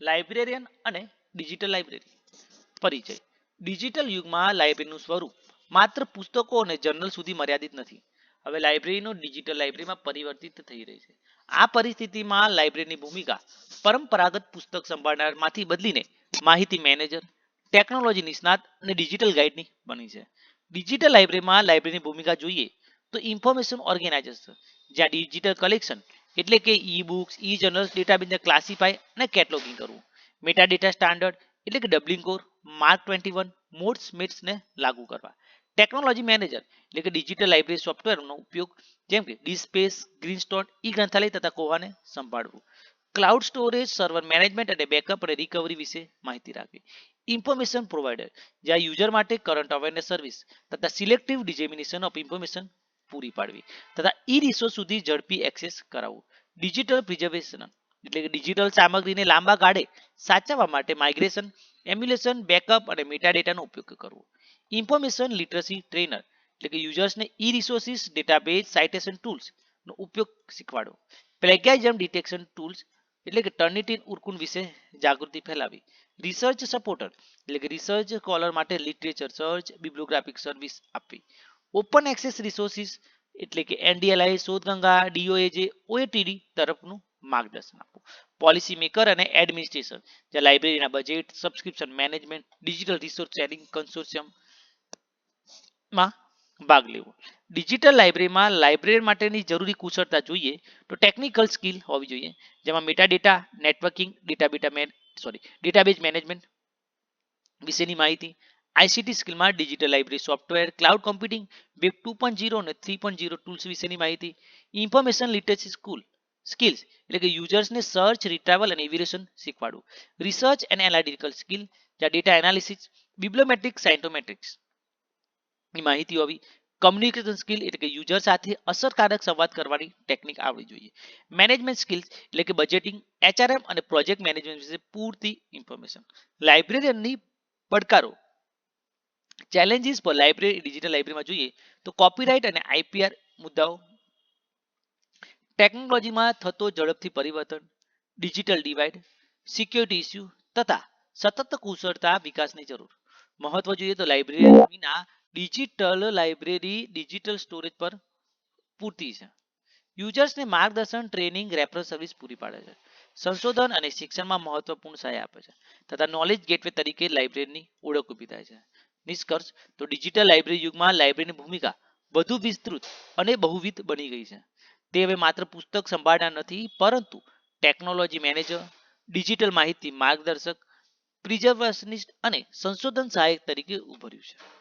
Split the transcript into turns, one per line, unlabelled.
Librarian અને digital library. પરિચય. Digital યુગમાં લાઇબ્રેરીનું સ્વરૂપ માત્ર પુસ્તકો અને જર્નલ સુધી મર્યાદિત નથી. હવે લાઇબ્રેરીનો ડિજિટલ લાઇબ્રેરીમાં પરિવર્તિત થઈ રહી છે. આ પરિસ્થિતિમાં લાઇબ્રેરીની ભૂમિકા પરંપરાગત પુસ્તક સંભાળનારમાંથી બદલીને માહિતી મેનેજર, ટેકનોલોજી નિષ્ણાત અને ડિજિટલ ગાઈડની બની છે. ડિજિટલ લાઇબ્રેરીમાં લાઇબ્રેરીની ભૂમિકા જોઈએ તો ઇન્ફોર્મેશન ઓર્ગેનાઇઝર જ્યાં ડિજિટલ કલેક્શન એટલે કે ઈ બુક્સ ઈ જર્નલ્સ ડેટાબેઝને ક્લાસિફાય અને કેટલોગિંગ કરવું. મેટા ડેટા સ્ટાન્ડર્ડ એટલે કે Dublin Core MARC twenty one MODS મિટ્સને લાગુ કરવા. ટેકનોલોજી મેનેજર એટલે કે ડિજિટલ લાઇબ્રેરી સોફ્ટવેરનો ઉપયોગ જેમ કે ડિસ્પેસ ગ્રીનસ્ટોન ઈ ગ્રંથાલય તથા કોવાને સંભાળવું. ક્લાઉડ સ્ટોરેજ સર્વર મેનેજમેન્ટ અને બેકઅપ અને રિકવરી વિશે માહિતી રાખવી. ઇન્ફોર્મેશન પ્રોવાઈડર જ્યાં યુઝર માટે કરંટ અવેરનેસ સર્વિસ તથા સિલેક્ટિવ ડિઝેમિનેશન ઓફ ઇન્ફોર્મેશન પૂરી પાડવી. તથા ઈ રિસોર્સ સુધી ઝડપી એક્સેસ કરાવવું. ડિજિટલ પ્રિઝર્વેશન એટલે કે ડિજિટલ સામગ્રીને લાંબા ગાળે સાચવવા માટે માઇગ્રેશન એમ્યુલેશન બેકઅપ અને મેટા ડેટાનો ઉપયોગ કરવો. ઇન્ફોર્મેશન લિટરસી ટ્રેનર એટલે કે યુઝર્સને e resources database citation tools નો ઉપયોગ શીખવાડવો. પ્લેગિયાઇઝમ ડિટેક્શન ટૂલ્સ એટલે કે ટર્નિટિન ઉર્કુન વિશે જાગૃતિ ફેલાવી રિસર્ચ સપોર્ટર એટલે કે રિસર્ચ સ્કોલર માટે લિટરેચર સર્ચ બિબ્લોગ્રાફિક સર્વિસ આપવી. ઓપન એક્સેસ રિસોર્સિસ એટલે કે એનડીએલઆઈ, શોધગંગા ડીઓએજે ઓએટીડી તરફનું માર્ગદર્શન આપવું. પોલિસી મેકર અને એડમિનિસ્ટ્રેશન જે લાઇબ્રેરીના budget subscription management digital resource sharing કન્સોર્શિયમમાં ભાગ લેવો. ડિજિટલ લાઇબ્રેરીમાં લાઇબ્રેરી માટેની જરૂરી કુશળતા જોઈએ તો ટેકનિકલ સ્કિલ હોવી જોઈએ. જેમાં meta data networking data beta sorry database management વિશેની માહિતી ICT સ્કિલમાં digital library software cloud computing web two point zero અને થ્રી પોઈન્ટ ઝીરો ટૂલ્સ વિશેની માહિતી. ઇન્ફોર્મેશન લિટરસી સ્કૂલ સ્કિલ્સ એટલે કે યુઝર્સને સર્ચ રિટ્રાવલ અને એવિરેશન શીખવાડવું. રિસર્ચ એન્ડ એનાલિટિકલ સ્કિલ જ્યાં ડેટા એનાલિસિસ બિબ્લોમેટ્રિક સાયન્ટોમેટ્રિક્સની માહિતી હોવી. કમ્યુનિકેશન સ્કિલ એટલે કે યુઝર સાથે અસરકારક સંવાદ કરવાની ટેકનિક આવડવી જોઈએ. મેનેજમેન્ટ સ્કિલ્સ એટલે કે બજેટિંગ એચઆરએમ અને પ્રોજેક્ટ મેનેજમેન્ટ વિશે પૂરતી ઇન્ફોર્મેશન લાઇબ્રેરિયનની પડકારો ચેલેન્જીસ પર લાઇબ્રેરી ડિજિટલ લાઇબ્રેરીમાં જોઈએ, તો કોપીરાઇટ અને આઈપીઆર મુદ્દાઓ. ટેકનોલોજીમાં થતો ઝડપથી પરિવર્તન ડિજિટલ ડિવાઇડ સિક્યોરિટી ઇસ્યુ તથા સતત કુશળતા વિકાસની જરૂર. મહત્વ જોઈએ તો લાઇબ્રેરી વિના ડિજિટલ લાઇબ્રેરી ડિજિટલ સ્ટોરેજ પર પૂરતી છે. યુઝર્સને માર્ગદર્શન ટ્રેનિંગ રેફરન્સ સર્વિસ પૂરી પાડે છે. સંશોધન અને શિક્ષણમાં મહત્વપૂર્ણ સહાય આપે છે તથા નોલેજ ગેટવે તરીકે લાઇબ્રેરીની ઓળખ ઊભી થાય છે. નિષ્કર્ષ, તો ડિજિટલ લાઇબ્રેરી યુગમાં લાઇબ્રેરીની ભૂમિકા વધુ વિસ્તૃત અને બહુવિધ બની ગઈ છે. તે હવે માત્ર પુસ્તક સંભાળનાર નથી, પરંતુ ટેકનોલોજી મેનેજર ડિજિટલ માહિતી માર્ગદર્શક પ્રિઝર્વેશનિસ્ટ અને સંશોધન સહાયક તરીકે ઉભર્યું છે.